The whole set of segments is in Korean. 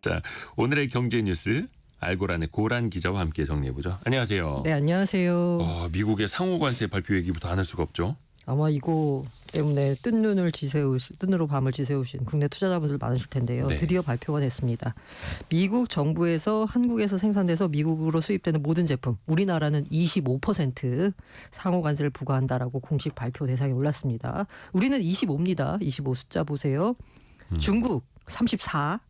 자, 오늘의 경제 뉴스 알고란의 고란 기자와 함께 정리해 보죠. 안녕하세요. 네, 안녕하세요. 어, 미국의 상호 관세 발표 얘기부터 안 할 수가 없죠. 아마 이거 때문에 뜬 눈을 지새우신 뜬으로 밤을 지새우신 국내 투자자분들 많으실 텐데요. 네. 드디어 발표가 됐습니다. 미국 정부에서 한국에서 생산돼서 미국으로 수입되는 모든 제품, 우리나라는 25% 상호 관세를 부과한다라고 공식 발표 대상에 올랐습니다. 우리는 25입니다. 25 숫자 보세요. 음. 중국 34.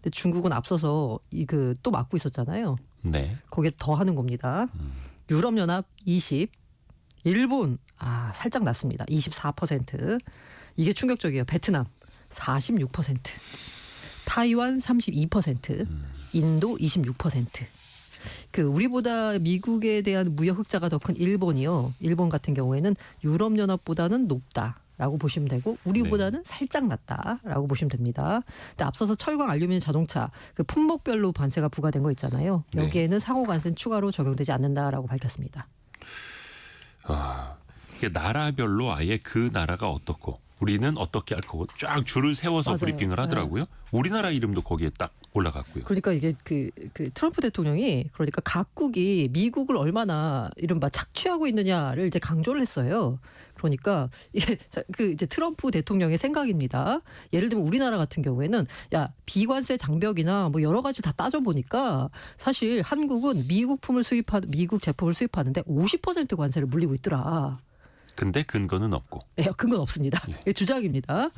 근데 중국은 앞서서 이 그 또 막고 있었잖아요. 네. 거기에 더 하는 겁니다. 음. 유럽연합 20, 일본 아 살짝 낮습니다. 24%. 이게 충격적이에요. 베트남 46%, 타이완 32%, 음. 인도 26%. 그 우리보다 미국에 대한 무역 흑자가 더 큰 일본이요. 일본 같은 경우에는 유럽 연합보다는 높다 라고 보시면 되고 우리보다는 살짝 낮다라고 보시면 됩니다. 근데 앞서서 철강, 알루미늄, 자동차 그 품목별로 관세가 부과된 거 있잖아요. 네. 여기에는 상호 관세는 추가로 적용되지 않는다라고 밝혔습니다. 아, 이게 나라별로 아예 그 나라가 어떻고 우리는 어떻게 할 거고 쫙 줄을 세워서 맞아요. 브리핑을 하더라고요. 우리나라 이름도 거기에 딱 올라갔고요. 그러니까 이게 그, 그 트럼프 대통령이 그러니까 각국이 미국을 얼마나 이른바 착취하고 있느냐를 이제 강조를 했어요. 그러니까 이게 자, 그 이제 트럼프 대통령의 생각입니다. 예를 들면 우리나라 같은 경우에는 야 비관세 장벽이나 뭐 여러 가지 다 따져 보니까 사실 한국은 미국 품을 수입하 미국 제품을 수입하는데 50% 관세를 물리고 있더라. 근데 근거는 없고. 예, 근건 없습니다. 예. 주장입니다.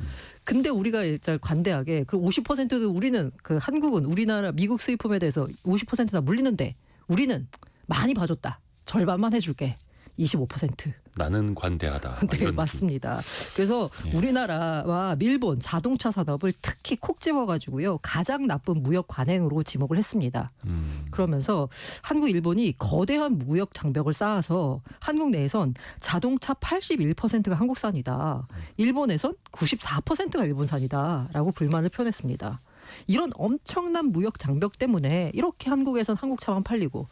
근데 우리가 일단 관대하게 그 50%도 우리는 그 한국은 우리나라 미국 수입품에 대해서 50%다 물리는데 우리는 많이 봐줬다. 절반만 해줄게. 25%. 나는 관대하다. 막 네. 맞습니다. 그래서 예. 우리나라와 일본 자동차 산업을 특히 콕 집어가지고요 가장 나쁜 무역 관행으로 지목을 했습니다. 음, 그러면서 한국 일본이 거대한 무역 장벽을 쌓아서 한국 내에선 자동차 81%가 한국산이다. 일본에선 94%가 일본산이다라고 불만을 표현했습니다. 이런 엄청난 무역 장벽 때문에 이렇게 한국에선 한국 차만 팔리고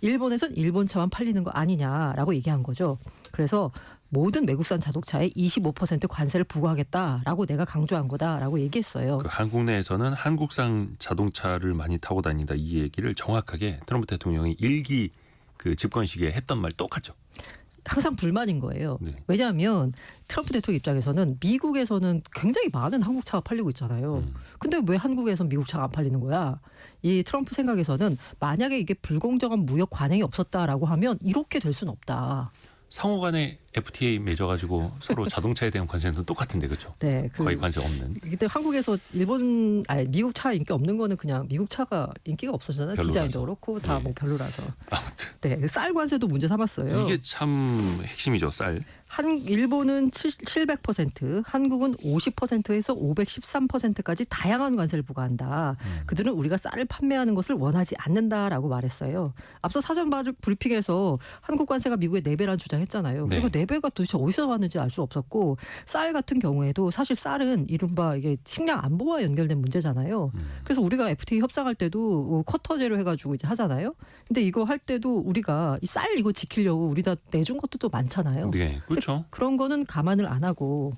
일본에선 일본 차만 팔리는 거 아니냐라고 얘기한 거죠. 그래서 모든 외국산 자동차에 25% 관세를 부과하겠다라고 내가 강조한 거다라고 얘기했어요. 그 한국 내에서는 한국산 자동차를 많이 타고 다닌다 이 얘기를 정확하게 트럼프 대통령이 일기 그 집권 시기에 했던 말 똑같죠. 항상 불만인 거예요. 네. 왜냐하면 트럼프 대통령 입장에서는 미국에서는 굉장히 많은 한국 차가 팔리고 있잖아요. 음. 근데 왜 한국에선 미국 차가 안 팔리는 거야? 이 트럼프 생각에서는 만약에 이게 불공정한 무역 관행이 없었다라고 하면 이렇게 될 수는 없다. 상호 간에 FTA 맺어가지고 서로 자동차에 대한 관세는 똑같은데 그렇죠? 네, 그 거의 관세 없는. 그때 한국에서 일본 아니 미국 차 인기 없는 거는 그냥 미국 차가 인기가. 별로라서. 디자인도 그렇고 다 네. 뭐 별로라서. 아무튼 네, 그쌀 관세도 문제 삼았어요. 이게 참 핵심이죠 쌀. 한 일본은 700%, 한국은 50%에서 513%까지 다양한 관세를 부과한다. 음. 그들은 우리가 쌀을 판매하는 것을 원하지 않는다라고 말했어요. 앞서 사전 바- 브리핑에서 한국 관세가 미국의 4배라는 주장했잖아요. 네. 그리고 4배가 도대체 어디서 왔는지 알 수 없었고 쌀 같은 경우에도 사실 쌀은 이른바 이게 식량 안보와 연결된 문제잖아요. 음. 그래서 우리가 FTA 협상할 때도 뭐 쿼터제로 해가지고 이제 하잖아요. 근데 이거 할 때도 우리가 이 쌀 이거 지키려고 우리 다 내준 것도 또 많잖아요. 네, 그렇죠. 그런 거는 감안을 안 하고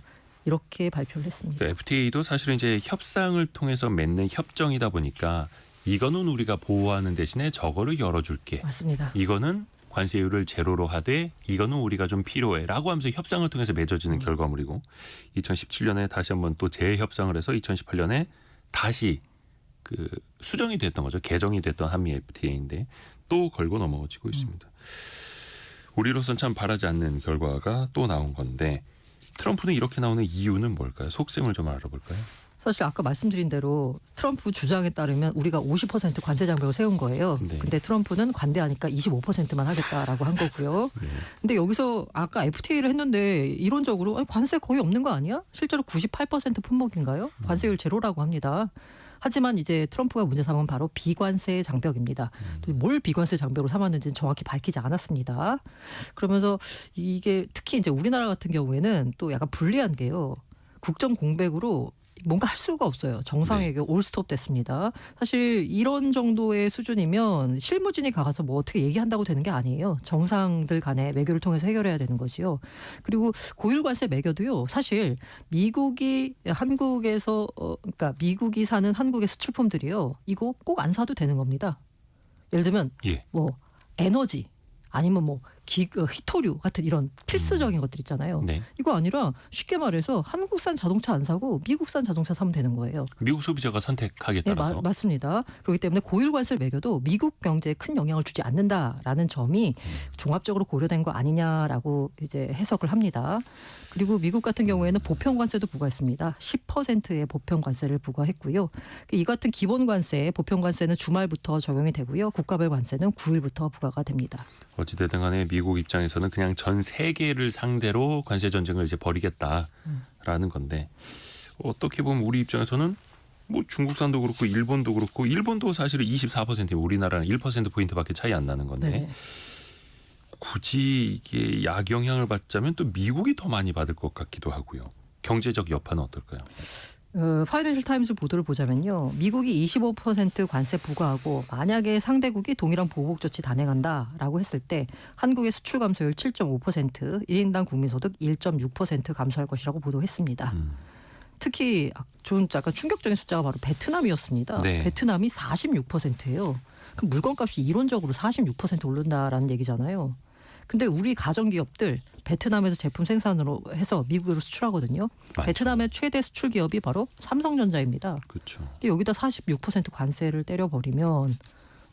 이렇게 발표를 했습니다. 그 FTA도 사실은 이제 협상을 통해서 맺는 협정이다 보니까 이거는 우리가 보호하는 대신에 저거를 열어줄게. 맞습니다. 이거는 관세율을 제로로 하되 이거는 우리가 좀 필요해라고 하면서 협상을 통해서 맺어지는 결과물이고 2017년에 다시 한번 또 재협상을 해서 2018년에 다시 그 수정이 됐던 거죠 개정이 됐던 한미 FTA인데 또 걸고 넘어지고 있습니다. 우리로선 참 바라지 않는 결과가 또 나온 건데 트럼프는 이렇게 나오는 이유는 뭘까요? 속셈을 좀 알아볼까요? 사실 아까 말씀드린 대로 트럼프 주장에 따르면 우리가 50% 관세 장벽을 세운 거예요. 네. 근데 트럼프는 관대하니까 25%만 하겠다라고 한 거고요. 네. 근데 여기서 아까 FTA를 했는데 이론적으로 아니, 관세 거의 없는 거 아니야? 실제로 98% 품목인가요? 관세율 제로라고 합니다. 하지만 이제 트럼프가 문제 삼은 바로 비관세 장벽입니다. 또뭘 비관세 장벽으로 삼았는지는 정확히 밝히지 않았습니다. 그러면서 이게 특히 이제 우리나라 같은 경우에는 또 약간 불리한 게요. 국정 공백으로 뭔가 할 수가 없어요. 정상회계 올스톱 됐습니다. 사실 이런 정도의 수준이면 실무진이 가서 뭐 어떻게 얘기한다고 되는 게 아니에요. 정상들 간의 외교를 통해서 해결해야 되는 거지요. 그리고 고율 관세 매겨도요. 사실 미국이 한국에서 어 그러니까 미국이 사는 한국의 수출품들이요. 이거 꼭 안 사도 되는 겁니다. 예를 들면 예. 뭐 에너지 아니면 뭐 기, 어, 히토류 같은 이런 필수적인 것들 있잖아요. 네. 이거 아니라 쉽게 말해서 한국산 자동차 안 사고 미국산 자동차 사면 되는 거예요. 미국 소비자가 선택하기에 네, 따라서 마- 맞습니다. 그렇기 때문에 고율 관세를 매겨도 미국 경제에 큰 영향을 주지 않는다라는 점이 종합적으로 고려된 거 아니냐라고 이제 해석을 합니다. 그리고 미국 같은 경우에는 보편 관세도 부과했습니다. 10%의 보편 관세를 부과했고요. 이 같은 기본 관세, 보편 관세는 주말부터 적용이 되고요. 국가별 관세는 9일부터 부과가 됩니다. 어찌 되든 간에 미국 입장에서는 그냥 전 세계를 상대로 관세 전쟁을 이제 벌이겠다라는 건데 어떻게 보면 우리 입장에서는 뭐 중국산도 그렇고 일본도 그렇고 일본도 사실은 24%면 우리나라는 1% 포인트밖에 차이 안 나는 건데 네. 굳이 이게 약영향을 받자면 또 미국이 더 많이 받을 것 같기도 하고요. 경제적 여파는 어떨까요? 어, 파이낸셜 타임즈 보도를 보자면요. 미국이 25% 관세 부과하고 만약에 상대국이 동일한 보복 조치 단행한다라고 했을 때 한국의 수출 감소율 7.5%, 1인당 국민소득 1.6% 감소할 것이라고 보도했습니다. 음. 특히 아, 좀 약간 충격적인 숫자가 바로 베트남이었습니다. 네. 베트남이 46%예요. 그럼 물건값이 이론적으로 46% 오른다라는 얘기잖아요. 근데 우리 가정기업들 베트남에서 제품 생산으로 해서 미국으로 수출하거든요. 맞죠. 베트남의 최대 수출 기업이 바로 삼성전자입니다. 그렇죠. 근데 여기다 46% 관세를 때려버리면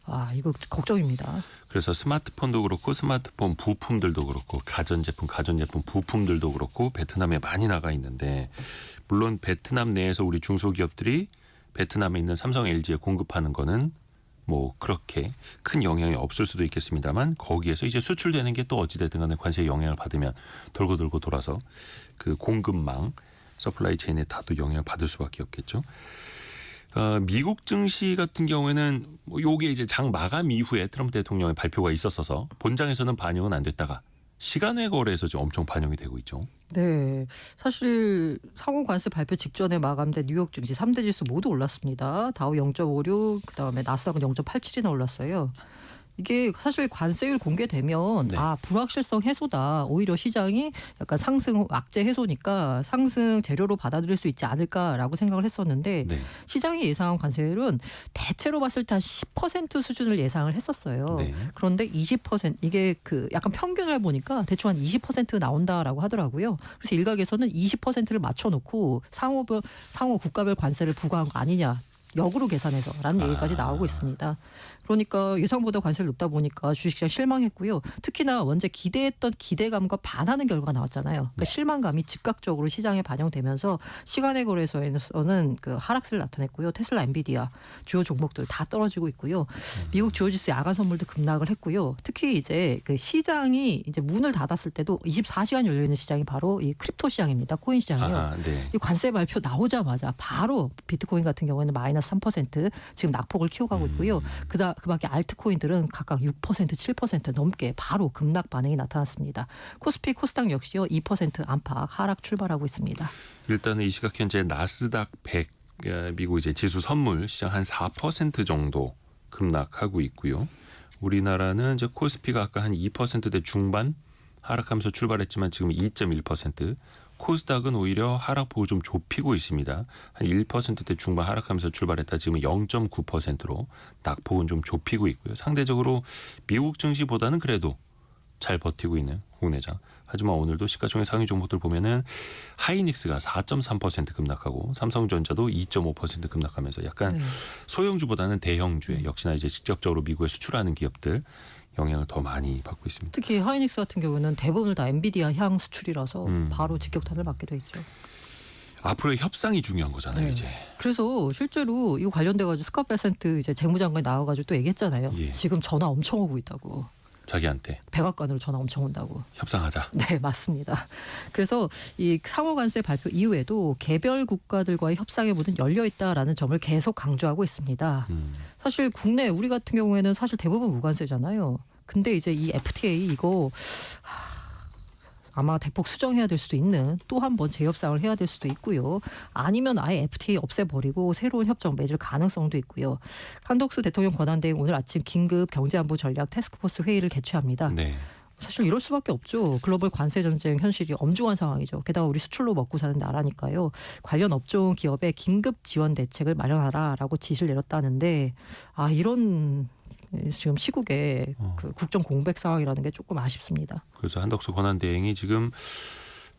아 이거 걱정입니다. 그래서 스마트폰도 그렇고 스마트폰 부품들도 그렇고 가전제품, 가전제품 부품들도 그렇고 베트남에 많이 나가 있는데 물론 베트남 내에서 우리 중소기업들이 베트남에 있는 삼성, LG에 공급하는 거는 뭐 그렇게 큰 영향이 없을 수도 있겠습니다만 거기에서 이제 수출되는 게 또 어찌됐든 간에 관세의 영향을 받으면 돌고 돌고 돌아서 그 공급망 서플라이 체인에 다 또 영향을 받을 수밖에 없겠죠. 어, 미국 증시 같은 경우에는 뭐 요게 이제 장 마감 이후에 트럼프 대통령의 발표가 있었어서 본장에서는 반영은 안 됐다가 시간외 거래에서 지금 엄청 반영이 되고 있죠. 네, 사실 상호 관세 발표 직전에 마감된 뉴욕 증시 3대 지수 모두 올랐습니다. 다우 0.56, 그다음에 나스닥은 0.87이나 올랐어요. 이게 사실 관세율 공개되면 네. 아 불확실성 해소다 오히려 시장이 약간 상승 악재 해소니까 상승 재료로 받아들일 수 있지 않을까라고 생각을 했었는데 네. 시장이 예상한 관세율은 대체로 봤을 때 한 10% 수준을 예상을 했었어요. 네. 그런데 20% 이게 그 약간 평균을 보니까 대충 한 20% 나온다라고 하더라고요. 그래서 일각에서는 20%를 맞춰놓고 상호별 상호 국가별 관세를 부과한 거 아니냐. 역으로 계산해서라는 아. 얘기까지 나오고 있습니다. 그러니까 예상보다 관세를 높다 보니까 주식시장 실망했고요. 특히나 원래 기대했던 기대감과 반하는 결과가 나왔잖아요. 그러니까 네. 실망감이 즉각적으로 시장에 반영되면서 시간의 거래소에서는 그 하락세를 나타냈고요. 테슬라, 엔비디아 주요 종목들 다 떨어지고 있고요. 미국 주요 지수 야간 선물도 급락을 했고요. 특히 이제 그 시장이 이제 문을 닫았을 때도 24시간 열려 있는 시장이 바로 이 크립토 시장입니다. 코인 시장이요. 아, 네. 이 관세 발표 나오자마자 바로 비트코인 같은 경우에는 마이너스 3% 지금 낙폭을 키워가고 있고요. 그다 그밖에 알트코인들은 각각 6% 7% 넘게 바로 급락 반응이 나타났습니다. 코스피 코스닥 역시요 2% 안팎 하락 출발하고 있습니다. 일단은 이 시각 현재 나스닥 100 어, 미국 이제 지수 선물 시장 한 4% 정도 급락하고 있고요. 우리나라는 이제 코스피가 아까 한 2%대 중반 하락하면서 출발했지만 지금 2.1% 코스닥은 오히려 하락폭을 좀 좁히고 있습니다. 한 1%대 중반 하락하면서 출발했다 지금 0.9%로 낙폭은 좀 좁히고 있고요. 상대적으로 미국 증시보다는 그래도 잘 버티고 있는 국내장. 하지만 오늘도 시가총액 상위 종목들 보면은 하이닉스가 4.3% 급락하고 삼성전자도 2.5% 급락하면서 약간 네. 소형주보다는 대형주에 역시나 이제 직접적으로 미국에 수출하는 기업들 영향을 더 많이 받고 있습니다. 특히 하이닉스 같은 경우는 대부분 다 엔비디아 향 수출이라서 음. 바로 직격탄을 맞게 돼 있죠. 앞으로의 협상이 중요한 거잖아요, 네. 이제. 그래서 실제로 이거 관련돼 가지고 스카 베센트 이제 재무장관이 나와 가지고 또 얘기했잖아요. 예. 지금 전화 엄청 오고 있다고. 자기한테 백악관으로 전화 엄청 온다고. 협상하자. 네, 맞습니다. 그래서 이 상호 관세 발표 이후에도 개별 국가들과의 협상의 문은 열려 있다라는 점을 계속 강조하고 있습니다. 음. 사실 국내 우리 같은 경우에는 사실 대부분 무관세잖아요. 근데 이제 이 FTA 이거 하, 아마 대폭 수정해야 될 수도 있는 또 한 번 재협상을 해야 될 수도 있고요. 아니면 아예 FTA 없애버리고 새로운 협정 맺을 가능성도 있고요. 한덕수 대통령 권한대행 오늘 아침 긴급 경제안보 전략 태스크포스 회의를 개최합니다. 네. 사실 이럴 수밖에 없죠. 글로벌 관세 전쟁 현실이 엄중한 상황이죠. 게다가 우리 수출로 먹고 사는 나라니까요. 관련 업종 기업에 긴급 지원 대책을 마련하라라고 지시를 내렸다는데 아 이런 지금 시국에 어. 그 국정 공백 상황이라는 게 조금 아쉽습니다. 그래서 한덕수 권한대행이 지금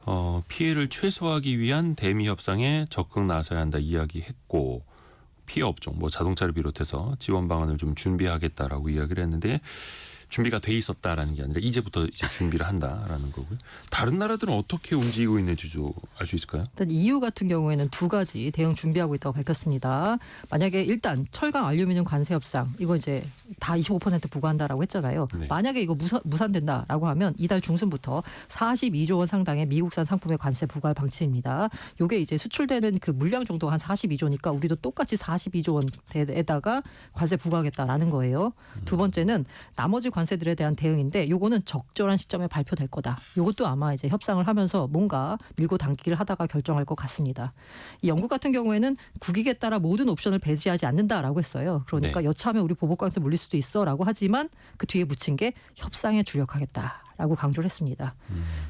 어, 피해를 최소화하기 위한 대미 협상에 적극 나서야 한다 이야기했고 피해 업종 뭐 자동차를 비롯해서 지원 방안을 좀 준비하겠다라고 이야기를 했는데 준비가 돼 있었다라는 게 아니라 이제부터 이제 준비를 한다라는 거고요. 다른 나라들은 어떻게 움직이고 있는지도 알수 있을까요? 일단 EU 같은 경우에는 두 가지 대응 준비하고 있다고 밝혔습니다. 만약에 일단 철강 알루미늄 관세 협상 이거 이제 다 25% 부과한다라고 했잖아요. 네. 만약에 이거 무산, 무산된다라고 하면 이달 중순부터 42조 원 상당의 미국산 상품의 관세 부과 방침입니다. 요게 이제 수출되는 그 물량 정도 한 42조니까 우리도 똑같이 42조 원에다가 관세 부과하겠다라는 거예요. 두 번째는 나머지 관 세들에 대한 대응인데 요거는 적절한 시점에 발표될 거다. 요것도 아마 이제 협상을 하면서 뭔가 밀고 당기기를 하다가 결정할 것 같습니다. 이 영국 같은 경우에는 국익에 따라 모든 옵션을 배제하지 않는다라고 했어요. 그러니까 네. 여차하면 우리 보복 관세 물릴 수도 있어라고 하지만 그 뒤에 붙인 게 협상에 주력하겠다. 라고 강조를 했습니다.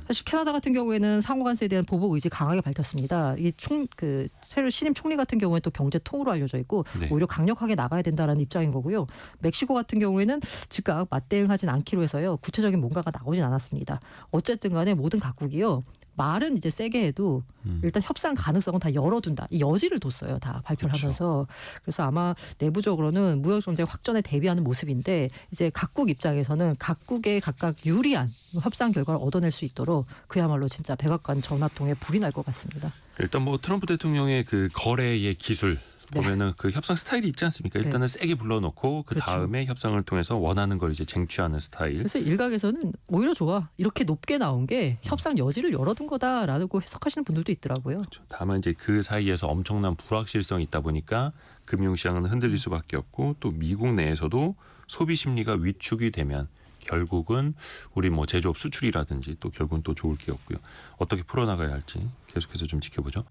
사실 캐나다 같은 경우에는 상호 관세에 대한 보복 의지 강하게 밝혔습니다. 이 총 그 새로 신임 총리 같은 경우에 또 경제 통으로 알려져 있고 네. 오히려 강력하게 나가야 된다라는 입장인 거고요. 멕시코 같은 경우에는 즉각 맞대응하진 않기로 해서요. 구체적인 뭔가가 나오진 않았습니다. 어쨌든 간에 모든 각국이요. 말은 이제 세게 해도 음. 일단 협상 가능성은 다 열어둔다. 이 여지를 뒀어요. 다 발표를 그렇죠. 하면서. 그래서 아마 내부적으로는 무역 전쟁 확전에 대비하는 모습인데 이제 각국 입장에서는 각국의 각각 유리한 협상 결과를 얻어낼 수 있도록 그야말로 진짜 백악관 전화통에 불이 날 것 같습니다. 일단 뭐 트럼프 대통령의 그 거래의 기술 네. 보면은 그 협상 스타일이 있지 않습니까? 일단은 세게 불러놓고 그 그렇죠. 다음에 협상을 통해서 원하는 걸 이제 쟁취하는 스타일. 그래서 일각에서는 오히려 좋아. 이렇게 높게 나온 게 협상 여지를 열어둔 거다라고 해석하시는 분들도 있더라고요. 그렇죠. 다만 이제 그 사이에서 엄청난 불확실성이 있다 보니까 금융시장은 흔들릴 수밖에 없고 또 미국 내에서도 소비 심리가 위축이 되면 결국은 우리 뭐 제조업 수출이라든지 또 결국은 또 좋을 게 없고요. 어떻게 풀어나가야 할지 계속해서 좀 지켜보죠.